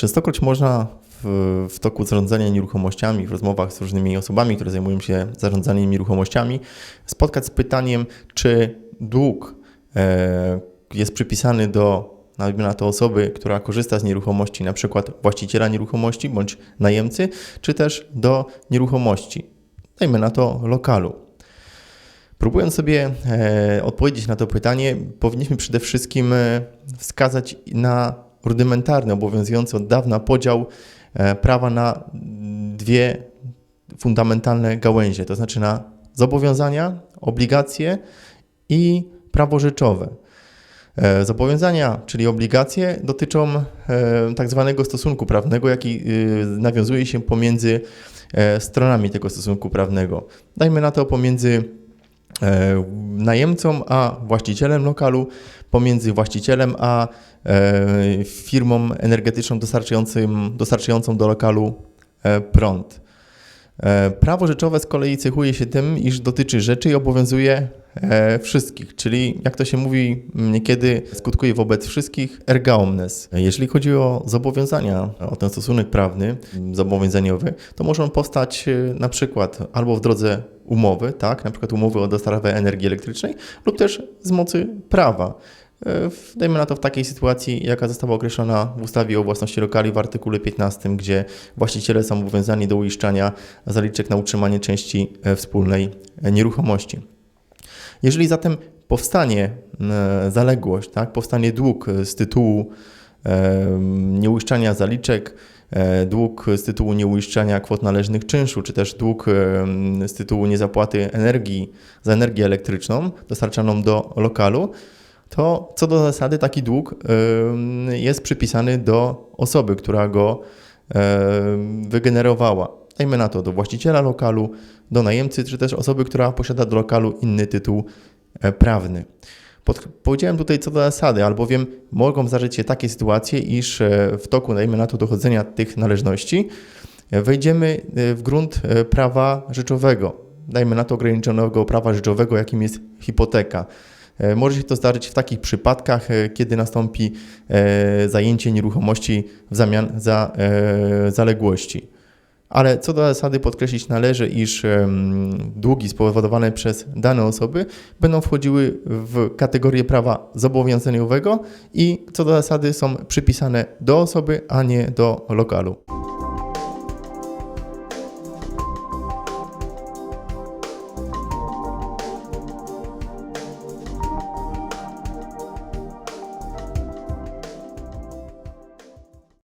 Częstokroć można w, w toku zarządzania nieruchomościami, w rozmowach z różnymi osobami, które zajmują się zarządzaniem nieruchomościami, spotkać z pytaniem, czy dług e, jest przypisany do najmniej na to osoby, która korzysta z nieruchomości, na przykład właściciela nieruchomości bądź najemcy, czy też do nieruchomości, dajmy na to lokalu. Próbując sobie e, odpowiedzieć na to pytanie, powinniśmy przede wszystkim e, wskazać na rudymentarny, obowiązujący od dawna podział e, prawa na dwie fundamentalne gałęzie, to znaczy na zobowiązania, obligacje i prawo rzeczowe. E, Zobowiązania, czyli obligacje, dotyczą e, tak zwanego stosunku prawnego, jaki e, nawiązuje się pomiędzy stronami tego stosunku prawnego. Dajmy na to pomiędzy najemcą a właścicielem lokalu, pomiędzy właścicielem a e, firmą energetyczną dostarczającym, dostarczającą do lokalu e, prąd. E, Prawo rzeczowe z kolei cechuje się tym, iż dotyczy rzeczy i obowiązuje e, wszystkich, czyli jak to się mówi, niekiedy skutkuje wobec wszystkich erga omnes. Jeżeli chodzi o zobowiązania, o ten stosunek prawny, zobowiązaniowy, to może on powstać e, na przykład albo w drodze umowy, tak, na przykład umowy o dostawę energii elektrycznej, lub też z mocy prawa. E, Dajmy na to w takiej sytuacji, jaka została określona w ustawie o własności lokali w artykule 15, gdzie właściciele są obowiązani do uiszczania zaliczek na utrzymanie części e, wspólnej e, nieruchomości. Jeżeli zatem powstanie e, zaległość, tak, powstanie dług z tytułu e, nieuiszczania zaliczek, e, dług z tytułu nieuiszczania kwot należnych czynszu, czy też dług z tytułu niezapłaty energii za energię elektryczną dostarczaną do lokalu, to co do zasady taki dług jest przypisany do osoby, która go wygenerowała. Dajmy na to do właściciela lokalu, do najemcy, czy też osoby, która posiada do lokalu inny tytuł e, prawny. Pod, powiedziałem tutaj co do zasady, albowiem mogą zdarzyć się takie sytuacje, iż e, w toku, dajmy na to, dochodzenia tych należności e, wejdziemy w grunt prawa rzeczowego. Dajmy na to ograniczonego prawa rzeczowego, jakim jest hipoteka. Może się to zdarzyć w takich przypadkach, kiedy nastąpi zajęcie nieruchomości w zamian za zaległości. Ale co do zasady podkreślić należy, iż długi spowodowane przez dane osoby będą wchodziły w kategorię prawa zobowiązaniowego i co do zasady są przypisane do osoby, a nie do lokalu.